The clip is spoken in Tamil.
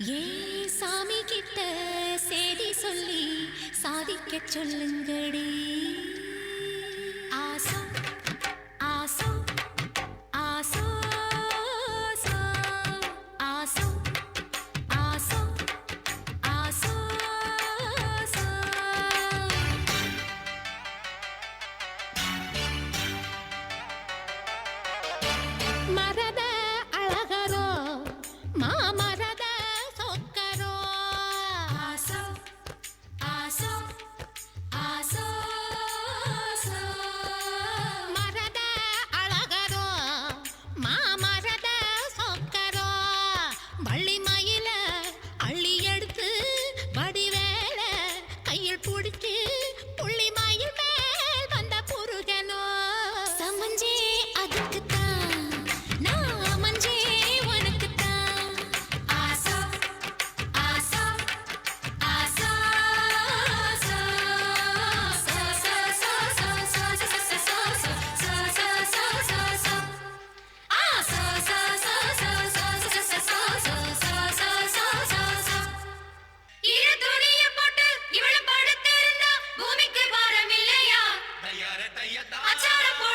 ஏ சாமி கிட்ட செய்தி சொல்லி சாதிக்க சொல்லுங்கடி やったやった